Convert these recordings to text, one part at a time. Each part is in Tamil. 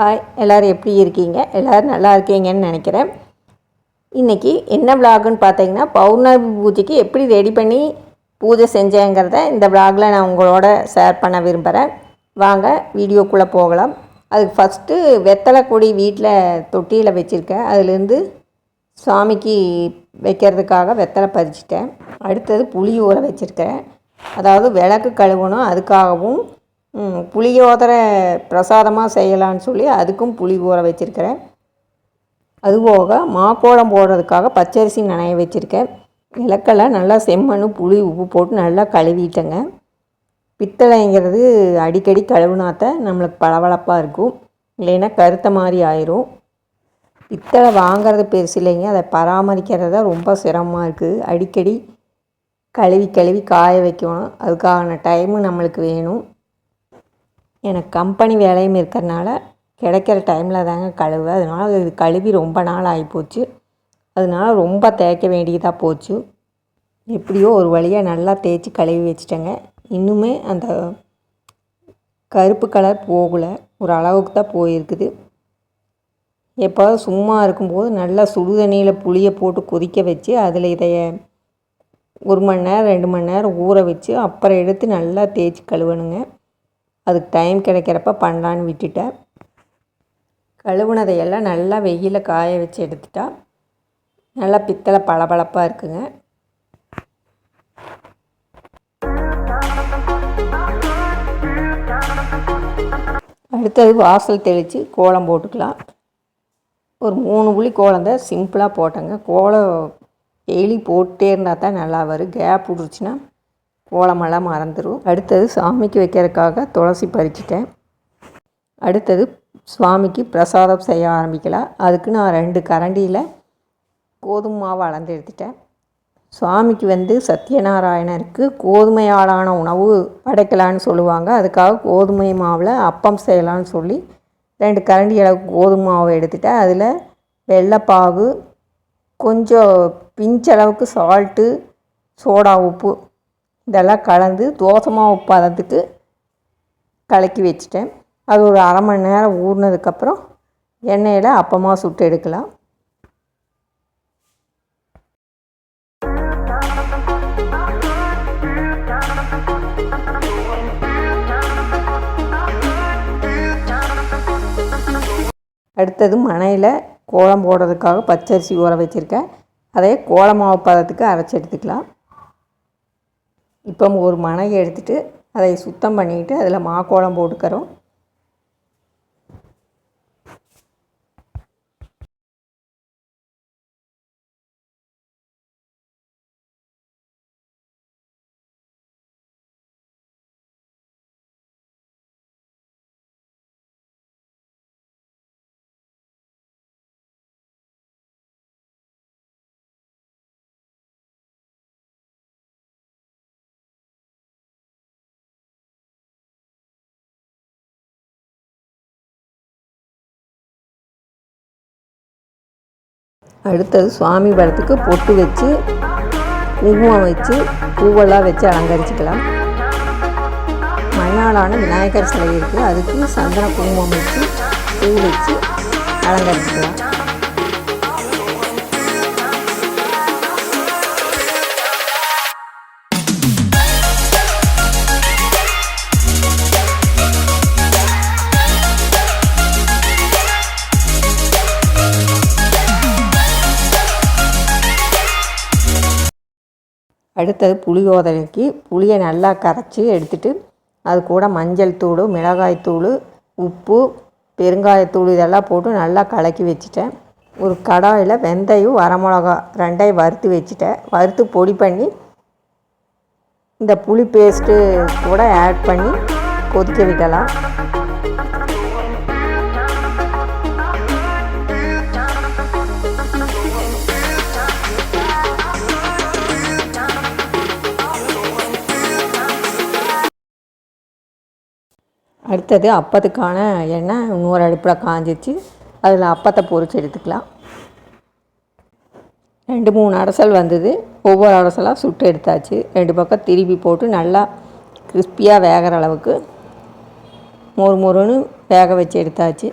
ஹாய் எல்லோரும் எப்படி இருக்கீங்க? எல்லோரும் நல்லா இருக்கீங்கன்னு நினைக்கிறேன். இன்றைக்கி என்ன விலாகுன்னு பார்த்தீங்கன்னா பௌர்ணமி பூஜைக்கு எப்படி ரெடி பண்ணி பூஜை செஞ்சேங்கிறத இந்த விலாகில் நான் உங்களோட ஷேர் பண்ண விரும்புகிறேன் வாங்க வீடியோக்குள்ளே போகலாம். அதுக்கு ஃபஸ்ட்டு வெத்தலை கொடி வீட்டில் தொட்டியில் வச்சுருக்கேன். அதுலேருந்து சாமிக்கு வைக்கிறதுக்காக வெத்தலை பறிச்சிட்டேன். அடுத்தது புளி ஊற வச்சுருக்கேன் அதாவது விளக்கு கழுவணும் அதுக்காகவும் புளியோதரை பிரசாதமாக செய்யலான்னு சொல்லி அதுக்கும் புளி ஊற வச்சுருக்கிறேன். அதுபோக மாக்கோளம் போடுறதுக்காக பச்சரிசி நனைய வச்சுருக்கேன். விளக்கெல்லாம் நல்லா செம்மண் புளி உப்பு போட்டு நல்லா கழுவிட்டேங்க. பித்தளைங்கிறது அடிக்கடி கழுவுனாத்த நம்மளுக்கு பளபளப்பாக இருக்கும். இல்லைன்னா கருத்த மாதிரி ஆயிரும். பித்தளை வாங்குறது பெருசு இல்லைங்க. அதை பராமரிக்கிறது தான் ரொம்ப சிரமமாக இருக்குது அடிக்கடி கழுவி கழுவி காய வைக்கணும். அதுக்கான டைமு நம்மளுக்கு வேணும். எனக்கு கம்பெனி வேலையும் இருக்கிறனால கிடைக்கிற டைமில் தாங்க கழுவு அதனால் இது கழுவி ரொம்ப நாள் ஆகிப்போச்சு அதனால ரொம்ப தேய்க்க வேண்டியதாக போச்சு. எப்படியோ ஒரு வழியாக நல்லா தேய்ச்சி கழுவி வச்சுட்டேங்க. இன்னுமே அந்த கருப்பு கலர் போகலை. ஒரு அளவுக்கு தான் போயிருக்குது. எப்போது சும்மா இருக்கும்போது நல்லா சுடுதண்ணியில் புளியை போட்டு கொதிக்க வச்சு அதில் இதைய ஒரு மணி நேரம் ரெண்டு மணி நேரம் ஊற வச்சு அப்புறம் எடுத்து நல்லா தேய்ச்சி கழுவணுங்க. அதுக்கு டைம் கிடைக்கிறப்ப பண்ணலான்னு விட்டுட்டேன் கழுவுனதையெல்லாம் நல்லா வெயிலில் காய வச்சு எடுத்துட்டா. நல்லா பித்தளை பளபளப்பாக இருக்குங்க. அடுத்தது வாசல் தெளித்து கோலம் போட்டுக்கலாம். ஒரு மூணு புள்ளி கோலம் தான் சிம்பிளாக போட்டேங்க. கோலம் டெய்லி போட்டே இருந்தால் தான் நல்லா வரும். கேப் விட்ருச்சுன்னா கோலமெல்லாம் மறந்துடும் அடுத்தது சாமிக்கு வைக்கிறதுக்காக துளசி பறிச்சிட்டேன். அடுத்தது சுவாமிக்கு பிரசாதம் செய்ய ஆரம்பிக்கலாம் அதுக்கு நான் ரெண்டு கரண்டியில் கோதுமை மாவு அளந்து எடுத்துட்டேன். சுவாமிக்கு வந்து சத்யநாராயணருக்கு கோதுமையாலான உணவு படைக்கலான்னு சொல்லுவாங்க. அதுக்காக கோதுமை மாவில் அப்பம் செய்யலான்னு சொல்லி ரெண்டு கரண்டி அளவு கோதுமை மாவு எடுத்துட்டேன். அதில் வெள்ளைப்பாகு கொஞ்சம் பிஞ்சளவுக்கு சால்ட்டு சோடா உப்பு இதெல்லாம் கலந்து தோசை மாவு பதத்துக்கு கலக்கி வச்சுட்டேன். அது ஒரு அரை மணி நேரம் ஊறினதுக்கப்புறம் எண்ணெயில் அப்பமாக சுட்டு எடுக்கலாம். அடுத்தது மனையில் கோலம் போடுறதுக்காக பச்சரிசி ஊற வச்சுருக்கேன். அதே கோலமாவு பதத்துக்கு அரைச்சி எடுத்துக்கலாம். இப்போ ஒரு மனை எடுத்துகிட்டு அதை சுத்தம் பண்ணிட்டு அதில் மாக்கோலம் போட்டுக்கிறோம். அடுத்தது சுவாமி படத்துக்கு பொட்டு வச்சு குங்குமம் வச்சு பூவெல்லாம் வச்சு அலங்கரிச்சுக்கலாம். மண்ணாலான விநாயகர் சிலை இருக்குது அதுக்கு சந்தன குங்குமம் வச்சு பூ வச்சு அலங்கரிச்சுக்கலாம். அடுத்தது புளியோதரைக்கு புளியை நல்லா கரைச்சி எடுத்துட்டு அது கூட மஞ்சள் தூள் மிளகாய் தூள் உப்பு பெருங்காயத்தூள் இதெல்லாம் போட்டு நல்லா கலக்கி வச்சுட்டேன். ஒரு கடாயில் வெந்தயம் வரமிளகா ரெண்டையும் வறுத்து வச்சுட்டேன். வறுத்து பொடி பண்ணி இந்த புளி பேஸ்ட்டு கூட ஆட் பண்ணி கொதிக்க விடலாம். அடுத்தது அப்பத்துக்கான எண்ணெய் இன்னொரு அடுப்பில் காஞ்சிச்சு. அதில் அப்பத்தை பொறிச்சு எடுத்துக்கலாம். ரெண்டு மூணு அரசல் வந்தது. ஒவ்வொரு அரசலாக சுட்டு எடுத்தாச்சு. ரெண்டு பக்கம் திருப்பி போட்டு நல்லா கிறிஸ்பியாக வேகிற அளவுக்கு மொறு மொறுன்னு வேக வச்சு எடுத்தாச்சு.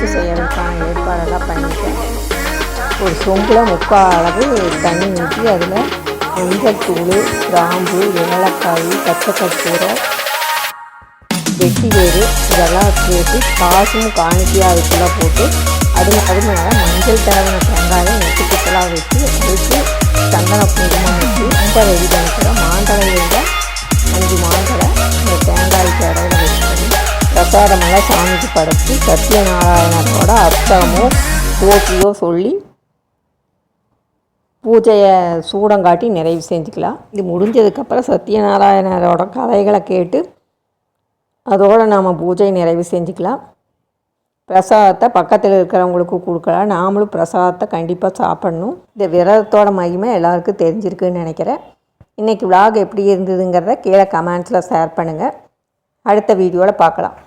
பூஜை செய்யறதுக்கான ஏற்பாடெல்லாம் பண்ணிட்டேன். ஒரு சொம்பில் முக்கால் அளவு தண்ணி ஊற்றி அதில் மஞ்சத்தூள் கிராம்பு ஏலக்காய் பச்சை கற்பூரம் வெட்டி வேறு இதெல்லாம் சேர்த்து காசும் காணிக்கையாக அதுக்குள்ளே போட்டு அது அது மேலே மஞ்சள் தடவின வெங்காயம் நெட்டு குத்தலாக வச்சு அதுக்கு சந்தன குங்குமம் வச்சு ரொம்ப ரெடி பண்ணிக்கிறோம். பிரசாதமெல்லாம் சாமிக்கு படைச்சி சத்யநாராயணரோட அர்த்தமோ போட்டியோ சொல்லி பூஜையை சூடங்காட்டி நிறைவு செஞ்சுக்கலாம். இது முடிஞ்சதுக்கப்புறம் சத்யநாராயணரோட கதைகளை கேட்டு அதோடு நாம் பூஜை நிறைவு செஞ்சுக்கலாம். பிரசாதத்தை பக்கத்தில் இருக்கிறவங்களுக்கு கொடுக்கலாம். நாமளும் பிரசாதத்தை கண்டிப்பாக சாப்பிட்ணும். இந்த விரதத்தோட மகிமை எல்லாருக்கும் தெரிஞ்சிருக்குன்னு நினைக்கிறேன். இன்றைக்கி விலாக் எப்படி இருந்ததுங்கிறத கீழே கமெண்ட்ஸில் ஷேர் பண்ணுங்கள் அடுத்த வீடியோவில் பார்க்கலாம்.